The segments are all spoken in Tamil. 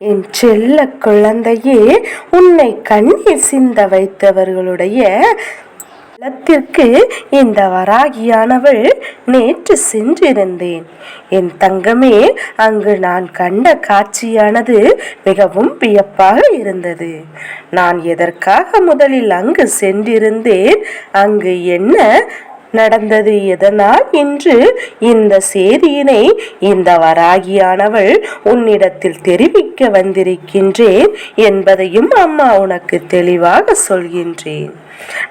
என் செல்ல குழந்தையே உன்னை கண்ணீர் சிந்த வைத்தவர்களுடைய இல்லத்திற்கு இந்த வராகியானவள் நேற்று சென்றிருந்தேன். என் தங்கமே அங்கு நான் கண்ட காட்சியானது மிகவும் வியப்பாக இருந்தது. நான் எதற்காக முதலில் அங்கு சென்றிருந்தேன்? அங்கு என்ன நடந்தது எதனால் இன்று இந்த செய்தியினை இந்த வராகியானவள் உன்னிடத்தில் தெரிவிக்க வந்திருக்கின்றேன் என்பதையும் அம்மா உனக்கு தெளிவாக சொல்கின்றேன்.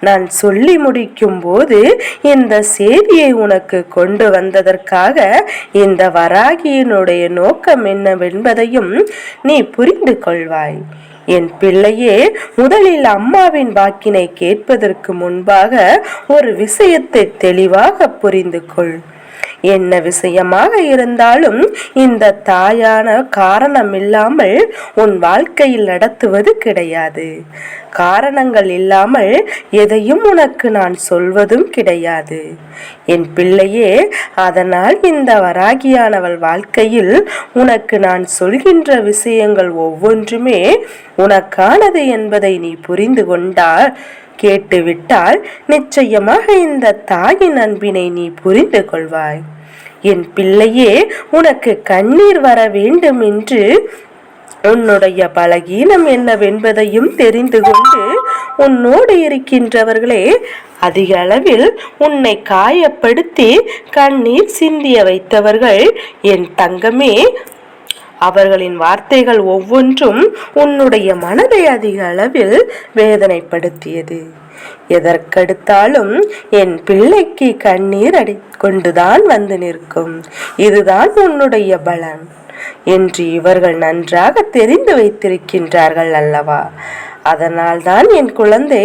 நான் சொல்லி முடிக்கும் போது இந்த செய்தியை உனக்கு கொண்டு வந்ததற்காக இந்த வராகியினுடைய நோக்கம் என்னவென்பதையும் நீ புரிந்து கொள்வாய். என் பிள்ளையே முதலில் அம்மாவின் வாக்கினை கேட்பதற்கு முன்பாக ஒரு விஷயத்தை தெளிவாக புரிந்து கொள் என்ன விஷயமாக இருந்தாலும் இந்த தாயான காரணம் இல்லாமல் உன் வாழ்க்கையில் நடத்துவது கிடையாது. காரணங்கள் இல்லாமல் எதையும் உனக்கு நான் சொல்வதும் கிடையாது. என் பிள்ளையே அதனால் இந்த வராகியானவள் வாழ்க்கையில் உனக்கு நான் சொல்கின்ற விஷயங்கள் ஒவ்வொன்றுமே உனக்கானது என்பதை நீ புரிந்து கொண்டால் கேட்டுவிட்டால் நிச்சயமாக இந்த தாயின் அன்பினை நீ புரிந்து கொள்வாய். என் பிள்ளையே உனக்கு கண்ணீர் வர வேண்டும் என்று உன்னுடைய பலகீனம் என்னவென்பதையும் தெரிந்து கொண்டு உன்னோடு இருக்கின்றவர்களே அதிக அளவில் உன்னை காயப்படுத்தி கண்ணீர் சிந்திய வைத்தவர்கள் என் தங்கமே அவர்களின் வார்த்தைகள் ஒவ்வொன்றும் உன்னுடைய மனதை அதிக அளவில் வேதனைப்படுத்தியது. எதற்கெடுத்தாலும் என் பிள்ளைக்கு கண்ணீர் அடி கொண்டுதான் வந்து நிற்கும். இதுதான் உன்னுடைய பலன். என்று இவர்கள் நன்றாக தெரிந்து வைத்திருக்கின்றார்கள் அல்லவா? அதனால்தான் என் குழந்தை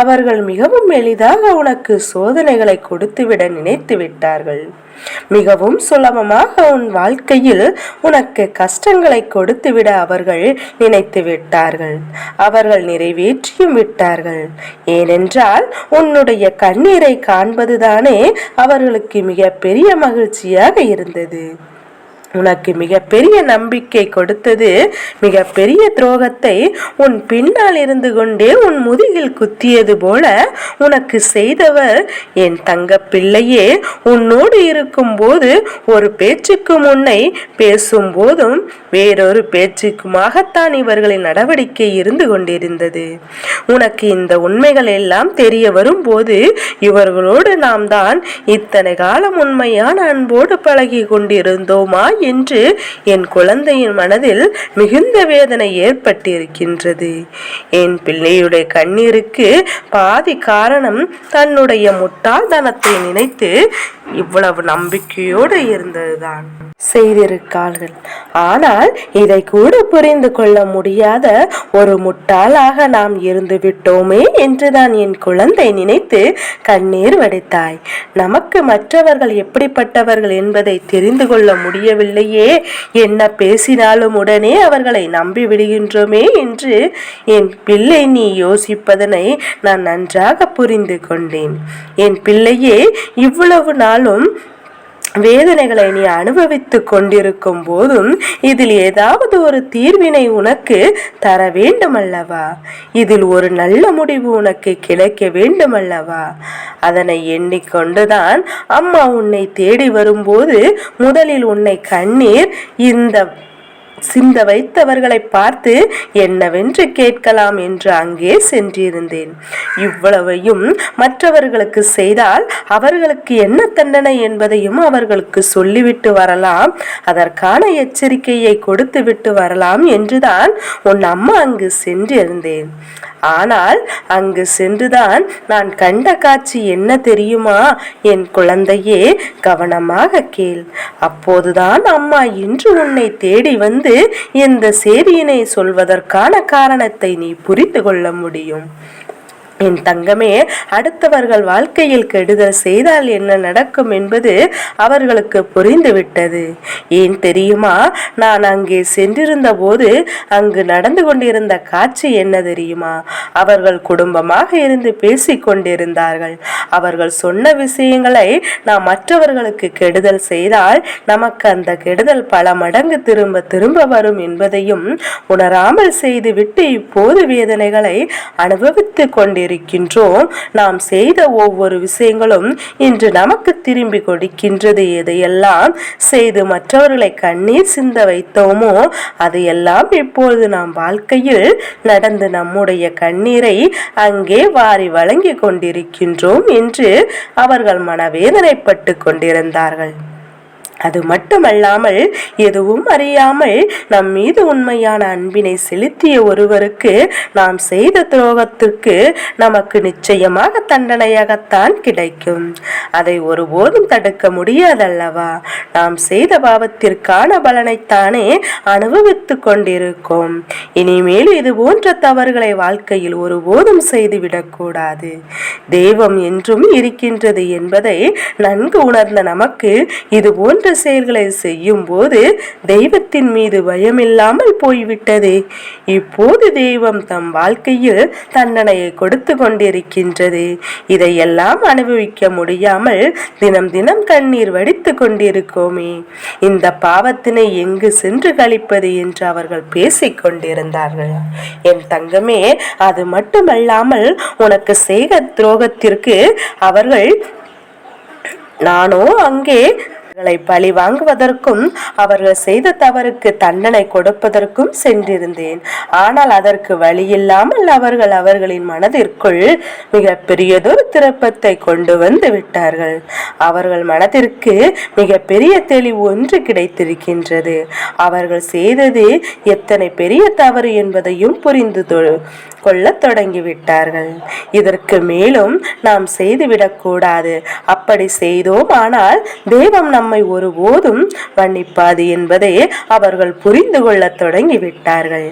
அவர்கள் மிகவும் எளிதாக உனக்கு சோதனைகளை கொடுத்துவிட நினைத்து விட்டார்கள். மிகவும் சுலபமாக உன் வாழ்க்கையில் உனக்கு கஷ்டங்களை கொடுத்துவிட அவர்கள் நினைத்து விட்டார்கள். அவர்கள் நிறைவேற்றியும் விட்டார்கள். ஏனென்றால் உன்னுடைய கண்ணீரை காண்பதுதானே அவர்களுக்கு மிக பெரிய மகிழ்ச்சியாக இருந்தது. உனக்கு மிகப்பெரிய நம்பிக்கை கொடுத்தது மிகப்பெரிய துரோகத்தை உன் பின்னால் இருந்து கொண்டே உன் முதுகில் குத்தியது போல உனக்கு செய்தவர் என் தங்க பிள்ளையே உன்னோடு இருக்கும்போது ஒரு பேச்சுக்கு முன்னை பேசும் போதும் வேறொரு பேச்சுக்குமாகத்தான் இவர்களின் நடவடிக்கை இருந்து கொண்டிருந்தது. உனக்கு இந்த உண்மைகள் எல்லாம் தெரிய வரும்போது இவர்களோடு நாம் தான் இத்தனை காலம் உண்மையான அன்போடு பழகி கொண்டிருந்தோமா என்று என் குழந்தையின் மனதில் மிகுந்த வேதனை ஏற்பட்டிருக்கின்றது. என் பிள்ளையுடைய கண்ணீருக்கு பாதி காரணம் தன்னுடைய முட்டாள்தனத்தை நினைத்து இவ்வளவு நம்பிக்கையோடு இருந்ததுதான். செய்திருக்கார்கள். ஆனால் இதை கூட புரிந்து கொள்ள முடியாத ஒரு முட்டாளாக நாம் இருந்து விட்டோமே என்றுதான் என் குழந்தை நினைத்து கண்ணீர் வடித்தாய். நமக்கு மற்றவர்கள் எப்படிப்பட்டவர்கள் என்பதை தெரிந்து கொள்ள முடியவில்லையே. என்ன பேசினாலும் உடனே அவர்களை நம்பி விடுகின்றோமே என்று என் பிள்ளை நீ யோசிப்பதனை நான் நன்றாக புரிந்து கொண்டேன். என் பிள்ளையே இவ்வளவு நாளும் வேதனைகளை நீ அனுபவித்து கொண்டிருக்கும் போதும் இதில் ஏதாவது ஒரு தீர்வினை உனக்கு தர வேண்டுமல்லவா? இதில் ஒரு நல்ல முடிவு உனக்கு கிடைக்க வேண்டுமல்லவா? அதனை எண்ணிக்கொண்டுதான் அம்மா உன்னை தேடி வரும்போது முதலில் உன்னை கண்ணீர் இந்த சிந்த வைத்தவர்களை பார்த்து என்னவென்று கேட்கலாம் என்று அங்கே சென்றிருந்தேன். இவ்வளவையும் மற்றவர்களுக்கு செய்தால் அவர்களுக்கு என்ன தண்டனை என்பதையும் அவர்களுக்கு சொல்லிவிட்டு வரலாம். அதற்கான எச்சரிக்கையை கொடுத்து விட்டு வரலாம் என்றுதான் உன் அம்மா அங்கு சென்றிருந்தேன். ஆனால் அங்கு சென்றுதான் நான் கண்ட காட்சி என்ன தெரியுமா? என் குழந்தையே கவனமாக கேள். அப்போதுதான் அம்மா இன்று உன்னை தேடி வந்து இந்த செய்தியினை சொல்வதற்கான காரணத்தை நீ புரிந்து கொள்ள முடியும். என் தங்கமே அடுத்தவர்கள் வாழ்க்கையில் கெடுதல் செய்தால் என்ன நடக்கும் என்பது அவர்களுக்கு புரிந்துவிட்டது. ஏன் தெரியுமா? நான் அங்கே சென்றிருந்த போது அங்கு நடந்து கொண்டிருந்த காட்சி என்ன தெரியுமா? அவர்கள் குடும்பமாக இருந்து பேசிக் கொண்டிருந்தார்கள். அவர்கள் சொன்ன விஷயங்களை நாம் மற்றவர்களுக்கு கெடுதல் செய்தால் நமக்கு அந்த கெடுதல் பல மடங்கு திரும்ப திரும்ப வரும் என்பதையும் உணராமல் செய்துவிட்டு இப்போது வேதனைகளை அனுபவித்துக் கொண்டிருக்கிறோம். கொண்டிருக்கின்றோம். நாம் செய்த ஒவ்வொரு விஷயங்களும் இன்று நமக்கு திரும்பி கொடுக்கின்றது. எதையெல்லாம் செய்து மற்றவர்களை கண்ணீர் சிந்த வைத்தோமோ அதையெல்லாம் இப்பொழுது நாம் வாழ்க்கையில் நடந்து நம்முடைய கண்ணீரை அங்கே வாரி வழங்கி கொண்டிருக்கின்றோம் என்று அவர்கள் மனவேதனைப்பட்டு கொண்டிருந்தார்கள். அது மட்டுமல்லாமல் எதுவும் அறியாமல் நம் மீது உண்மையான அன்பினை செலுத்திய ஒருவருக்கு நாம் செய்த துரோகத்திற்கு நமக்கு நிச்சயமாக தண்டனையாகத்தான் கிடைக்கும். அதை ஒருபோதும் தடுக்க முடியாதல்லவா? நாம் செய்த பாவத்திற்கான பலனைத்தானே அனுபவித்துக் கொண்டிருக்கோம். இனிமேல் இது போன்ற தவறுகளை வாழ்க்கையில் ஒருபோதும் செய்துவிடக்கூடாது தெய்வம் என்றும் இருக்கின்றது என்பதை நன்கு உணர்ந்த நமக்கு இது போன்ற போன்ற செயல்களை செய்யும் போது தெய்வத்தின் மீது பயமில்லாமல் போய்விட்டதே. இப்போது தெய்வம் தம் வாழ்க்கையில் தண்டனையை கொடுத்து கொண்டிருக்கின்றது. இதையெல்லாம் அனுபவிக்க முடியாமல் தினம் தினம் கண்ணீர் வடித்து கொண்டிருக்கோமே. இந்த பாவத்தினை எங்கு சென்று கழிப்பது என்று அவர்கள் பேசிக் கொண்டிருந்தார்கள். என் தங்கமே அது மட்டுமல்லாமல் உனக்கு செய்த துரோகத்திற்கு அவர்கள் நானோ அங்கே அவர்களை பழி வாங்குவதற்கும் அவர்கள் செய்த தவறுக்கு தண்டனை கொடுப்பதற்கும் சென்றிருந்தேன். ஆனால் அதற்கு வழியில்லாமல் அவர்கள் அவர்களின் மனதிற்குள் மிக பெரியதொரு திருப்பத்தை கொண்டு வந்து விட்டார்கள். அவர்கள் மனதிற்கு மிக பெரிய தெளிவு ஒன்று கிடைத்திருக்கின்றது. அவர்கள் செய்தது எத்தனை பெரிய தவறு என்பதையும் புரிந்து கொள்ளத் தொடங்கிவிட்டார்கள். இதற்கு மேலும் நாம் செய்துவிடக்கூடாது அப்படி செய்தோம் ஆனால் தெய்வம் நம்மை ஒருபோதும் மன்னிப்பாது என்பதை அவர்கள் புரிந்து கொள்ளத் தொடங்கிவிட்டார்கள்.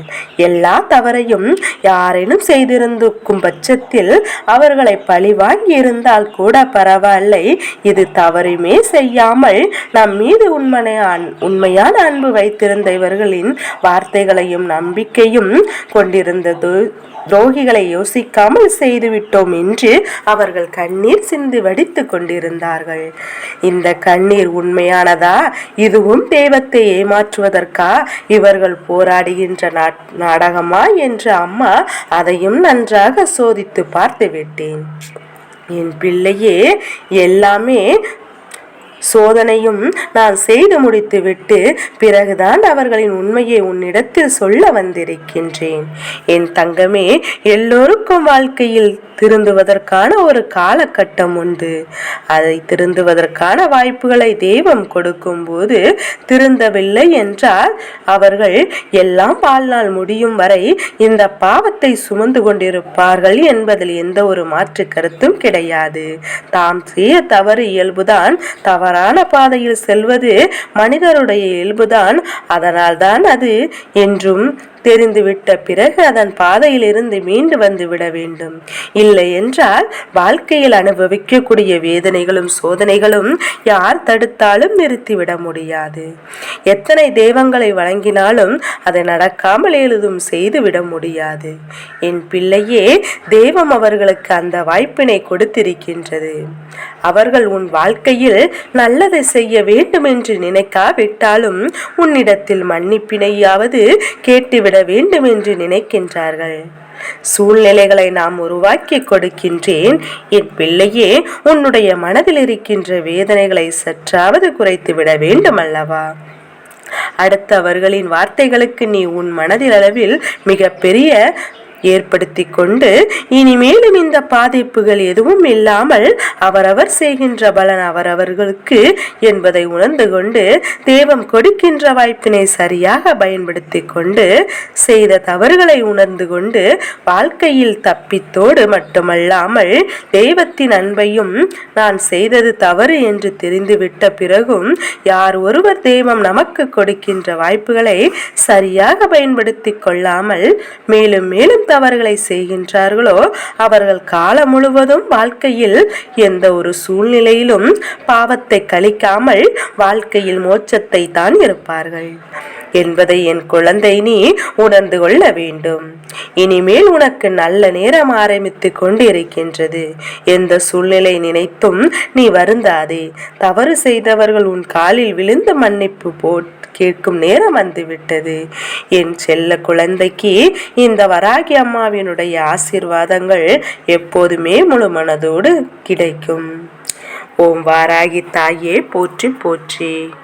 எல்லா தவறையும் யாரேனும் செய்திருந்திருக்கும் பட்சத்தில் அவர்களை பழி வாங்கி இருந்தால் கூட பரவாயில்லை. இது தவறுமே செய்யாமல் நம் மீது உண்மையான உண்மையான அன்பு வைத்திருந்த இவர்களின் வார்த்தைகளையும் நம்பிக்கையும் கொண்டிருந்தது. துரோகிகளை யோசிக்காமல் செய்துவிட்டோம் என்று அவர்கள் கண்ணீர் சிந்து வடித்து கொண்டிருந்தார்கள். இந்த கண்ணீர் உண்மையானதா? இதுவும் தெய்வத்தை ஏமாற்றுவதற்கா? இவர்கள் போராடுகின்ற நாடகமா? என்று அம்மா அதையும் நன்றாக சோதித்து பார்த்து விட்டேன். என் பிள்ளையே எல்லாமே சோதனையும் நான் செய்து முடித்துவிட்டு பிறகுதான் அவர்களின் உண்மையை உன்னிடத்தில் சொல்ல வந்திருக்கின்றேன். என் தங்கமே எல்லோருக்கும் வாழ்க்கையில் திருந்துவதற்கான ஒரு காலகட்டம் உண்டு. அதை திருந்துவதற்கான வாய்ப்புகளை தெய்வம் கொடுக்கும் போது திருந்தவில்லை என்றால் அவர்கள் எல்லாம் வாழ்நாள் முடியும் வரை இந்த பாவத்தை சுமந்து கொண்டிருப்பார்கள் என்பதில் எந்த ஒரு மாற்று கருத்தும் கிடையாது. தாம் செய்ய தவறு இயல்புதான். தவறான பாதையில் செல்வது மனிதருடைய இயல்புதான். அதனால்தான் அது என்றும் தெரிந்துவிட்ட பிறகு அதன் பாதையிலிருந்து மீண்டு வந்து விட வேண்டும். இல்லை என்றால் வாழ்க்கையில் அனுபவிக்கக்கூடிய வேதனைகளும் சோதனைகளும் யார் தடுத்தாலும் நிறுத்திவிட முடியாது. எத்தனை தெய்வங்களை வழங்கினாலும் அதை நடக்காமல் எழுதும் செய்துவிட முடியாது. என் பிள்ளையே தெய்வம் அவர்களுக்கு அந்த வாய்ப்பினை கொடுத்திருக்கின்றது. அவர்கள் உன் வாழ்க்கையில் நல்லதை செய்ய வேண்டும் என்று நினைக்காவிட்டாலும் உன்னிடத்தில் மன்னிப்பினையாவது கேட்டுவிட விட வேண்டும் என்று நினைக்கின்றார்கள். சூழ்நிலைகளை நாம் உருவாக்கி கொடுக்கின்றேன். என் பிள்ளையே உன்னுடைய மனதில் இருக்கின்ற வேதனைகளை சற்றாவது குறைத்து விட வேண்டும் அல்லவா அடுத்தவர்களின் வார்த்தைகளுக்கு நீ உன் மனதில் அளவில் மிக பெரிய ஏற்படுத்தி கொண்டு இனிமேலும் இந்த பாதிப்புகள் எதுவும் இல்லாமல் அவரவர் செய்கின்ற பலன் அவரவர்களுக்கு என்பதை உணர்ந்து கொண்டு தேவம் கொடுக்கின்ற வாய்ப்பினை சரியாக பயன்படுத்தி கொண்டு செய்த தவறுகளை உணர்ந்து கொண்டு வாழ்க்கையில் தப்பித்தோடு மட்டுமல்லாமல் தெய்வத்தின் அன்பையும் நான் செய்தது தவறு என்று தெரிந்துவிட்ட பிறகும் யார் ஒருவர் தெய்வம் நமக்கு கொடுக்கின்ற வாய்ப்புகளை சரியாக பயன்படுத்தி கொள்ளாமல் மேலும் மேலும் தவறுகளை செய்கின்றார்களோ அவர்கள் காலம் முழுவதும் வாழ்க்கையில் எந்த ஒரு சூழ்நிலையிலும் பாவத்தை கழிக்காமல் வாழ்க்கையில் மோட்சத்தை தான் இருப்பார்கள் என்பதை என் குழந்தை நீ உணர்ந்து கொள்ள வேண்டும். இனிமேல் உனக்கு நல்ல நேரம் ஆரம்பித்து கொண்டிருக்கின்றது. எந்த சூழ்நிலை நினைத்தும் நீ வருந்தாதே. தவறு செய்தவர்கள் உன் காலில் விழுந்து மன்னிப்பு போட் கேட்கும் நேரம் வந்துவிட்டது. என் செல்ல குழந்தைக்கு இந்த வராகி அம்மாவினுடைய ஆசீர்வாதங்கள் எப்போதுமே முழு மனதோடு கிடைக்கும். ஓம் வாராகி தாயே போற்றி போற்றி.